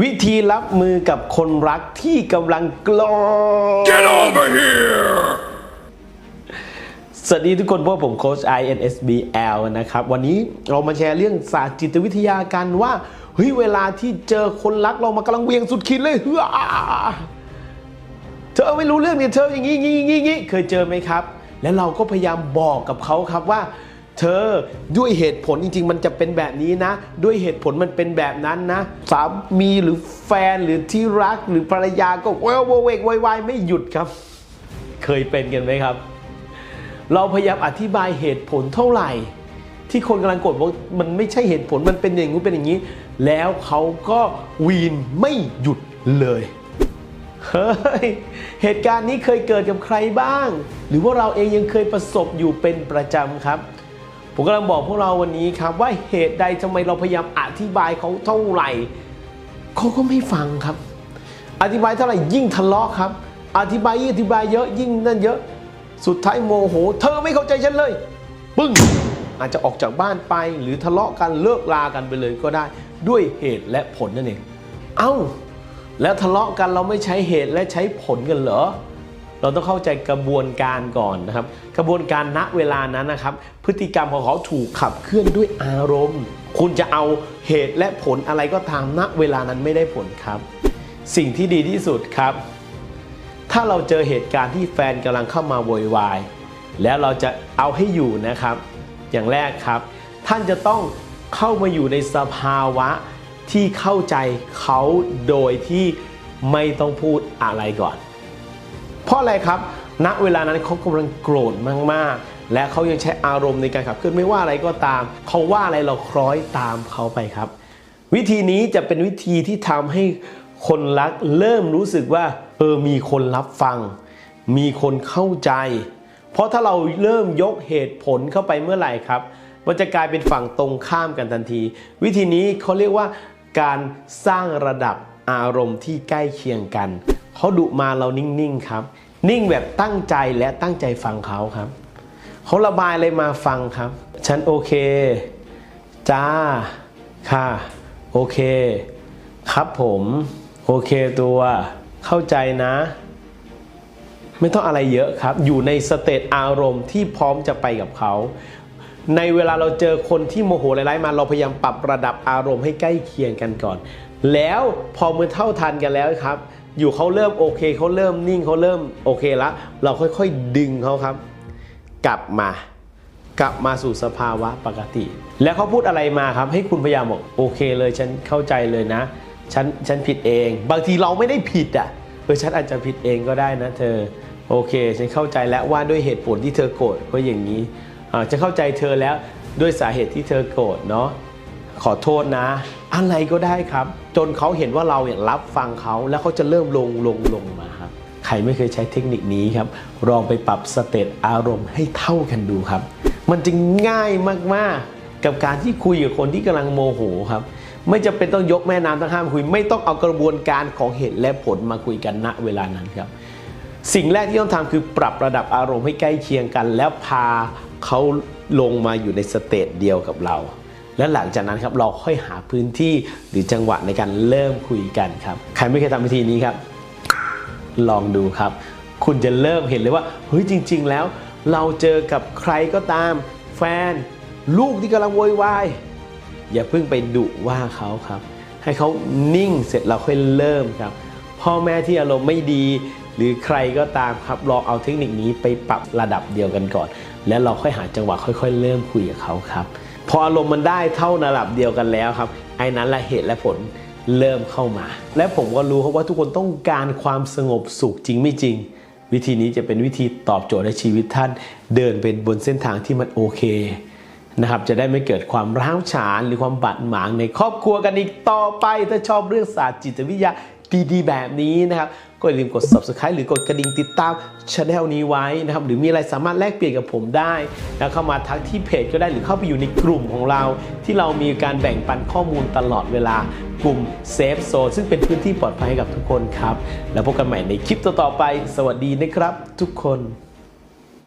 วิธีรับมือกับคนรักที่กำลังโกรธ Get over here! สวัสดีทุกคนพวกผมโค้ช INSBL นะครับ วันนี้เรามาแชร์เรื่องศาสตร์จิตวิทยากันว่าเฮ้ยเวลาที่เจอคนรักเรามากำลังเวียงสุดขีดเลยเฮ้อเธอไม่รู้เรื่องเนี่ยเธออย่างงี้งี้งี้งี้เคยเจอไหมครับ แล้วเราก็พยายามบอกกับเขาครับว่า เธอด้วยเหตุผลจริง ๆ มันจะเป็นแบบนี้นะ ด้วยเหตุผลมันเป็นแบบนั้นนะ สามีหรือแฟนหรือที่รักหรือภรรยาก็เววเวกวายวายไม่หยุดครับ เคยเป็นกันไหมครับ เราพยายามอธิบายเหตุผลเท่าไหร่ ที่คนกำลังโกดว่ามันไม่ใช่เหตุผลมันเป็นอย่างนี้นเป็นอย่างนี้ แล้วเขาก็วีนไม่หยุดเลยเฮ้ยเหตุการณ์นี้เคยเกิดกับใครบ้าง หรือว่าเราเองยังเคยประสบอยู่เป็นประจำครับ ผมกำลังบอกพวกเราวันนี้ครับว่าเหตุใดทำไมเราพยายามอธิบายเขาเท่าไหร่เขาก็ไม่ฟังครับ อธิบายเท่าไหร่ยิ่งทะเลาะครับ อธิบายยิ่งอธิบายเยอะยิ่งนั่นเยอะ สุดท้ายโมโห เธอไม่เข้าใจฉันเลยปึ้งอาจจะออกจากบ้านไปหรือทะเลาะกันเลิกลากันไปเลยก็ได้ ด้วยเหตุและผลนั่นเอง เอ้า แล้วทะเลาะกันเราไม่ใช้เหตุและใช้ผลกันเหรอ เราต้องเข้าใจกระบวนการก่อนนะครับ กระบวนการณเวลานั้นนะครับ พฤติกรรมของเขาถูกขับเคลื่อนด้วยอารมณ์ คุณจะเอาเหตุและผลอะไรก็ตามณเวลานั้นไม่ได้ผลครับ สิ่งที่ดีที่สุดครับ ถ้าเราเจอเหตุการณ์ที่แฟนกำลังเข้ามาโวยวายแล้วเราจะเอาให้อยู่นะครับ อย่างแรกครับ ท่านจะต้องเข้ามาอยู่ในสภาวะที่เข้าใจเขาโดยที่ไม่ต้องพูดอะไรก่อน ราะอะไรครับ ณ เวลานั้นเขากำลังโกรธมากๆ และเขายังใช้อารมณ์ในการขับเคลื่อนไม่ว่าอะไรก็ตาม เขาว่าอะไรเราคล้อยตามเขาไปครับ วิธีนี้จะเป็นวิธีที่ทำให้คนรักเริ่มรู้สึกว่าเออมีคนรับฟัง มีคนเข้าใจ เพราะถ้าเราเริ่มยกเหตุผลเข้าไปเมื่อไหร่ครับ มันจะกลายเป็นฝั่งตรงข้ามกันทันที วิธีนี้เขาเรียกว่าการสร้างระดับอารมณ์ที่ใกล้เคียงกัน เขาดุมาเรานิ่งๆครับ นิ่งแบบตั้งใจและตั้งใจฟังเขาครับเขาระบายอะไรมาฟังครับ ฉันโอเค จ้า ค่ะ โอเค ครับผม โอเคตัว เข้าใจนะ ไม่ต้องอะไรเยอะครับ อยู่ในสเตตอารมณ์ที่พร้อมจะไปกับเขาในเวลาเราเจอคนที่โมโหร้ายๆมาเราพยายามปรับระดับอารมณ์ให้ใกล้เคียงกันก่อน แล้วพอมือเท่าทันกันแล้วครับ อยู่เขาเริ่มโอเคเขาเริ่มนิ่งเขาเริ่มโอเคละเราค่อยๆดึงเขาครับ กลับมากลับมาสู่สภาวะปกติ แล้วเขาพูดอะไรมาครับ ให้คุณพยายามบอกโอเคเลยฉันเข้าใจเลยนะฉันฉันผิดเอง บางทีเราไม่ได้ผิดอะเออฉันอาจจะผิดเองก็ได้นะเธอโอเค ฉันเข้าใจแล้วว่าด้วยเหตุผลที่เธอโกรธเพราะอย่างนี้อ่าจะเข้าใจเธอแล้วด้วยสาเหตุที่เธอโกรธเนาะ ขอโทษนะ อะไรก็ได้ครับ จนเขาเห็นว่าเราเนี่ยรับฟังเขาแล้วเขาจะเริ่มลงลงลงมาครับใครไม่เคยใช้เทคนิคนี้ครับลองไปปรับสเตตอารมณ์ให้เท่ากันดูครับ มันจะง่ายมากๆ กับการที่คุยกับคนที่กำลังโมโหครับไม่จำเป็นต้องยกแม่น้ำทั้งห้ามคุย ไม่ต้องเอากระบวนการของเหตุและผลมาคุยกันณเวลานั้นครับ สิ่งแรกที่ต้องทำคือปรับระดับอารมณ์ให้ใกล้เคียงกัน แล้วพาเขาลงมาอยู่ในสเตจเดียวกับเรา และหลังจากนั้นครับเราค่อยหาพื้นที่หรือจังหวะในการเริ่มคุยกันครับ ใครไม่เคยทำวิธีนี้ครับ ลองดูครับ คุณจะเริ่มเห็นเลยว่าเฮ้ยจริง ๆ แล้ว เราเจอกับใครก็ตาม แฟน ลูกที่กำลังโวยวายอย่าเพิ่งไปดุว่าเขาครับ ให้เขานิ่งเสร็จเราค่อยเริ่มครับ พ่อแม่ที่อารมณ์ไม่ดี หรือใครก็ตามครับลองเอาเทคนิคนี้ไปปรับระดับเดียวกันก่อน แล้วเราค่อยหาจังหวะค่อย ๆ เริ่มคุยกับเขาครับ พออารมณ์มันได้เท่าระดับเดียวกันแล้วครับไอ้นั้นละเหตุและผลเริ่มเข้ามา และผมก็รู้ครับว่าทุกคนต้องการความสงบสุขจริงไม่จริง วิธีนี้จะเป็นวิธีตอบโจทย์ในชีวิตท่าน เดินเป็นบนเส้นทางที่มันโอเคนะครับจะได้ไม่เกิดความร้าวฉานหรือความบาดหมางในครอบครัวกันอีกต่อไป ถ้าชอบเรื่องศาสตร์จิตวิทยาดีๆแบบนี้นะครับ ก็อย่าลืมกด subscribe หรือกดกระดิ่งติดตามช anel นี้ไว้นะครับหรือมีอะไรสามารถแลกเปลี่ยนกับผมได้แล้วเข้ามาทักที่เพจก็ได้หรือเข้าไปอยู่ในกลุ่มของเรา ที่เรามีการแบ่งปันข้อมูลตลอดเวลากลุ่ม Safe Zone ซึ่งเป็นพื้นที่ปลอดภัยให้กับทุกคนครับ แล้วพบกันใหม่ในคลิปต่อๆไป สวัสดีนะครับทุกคน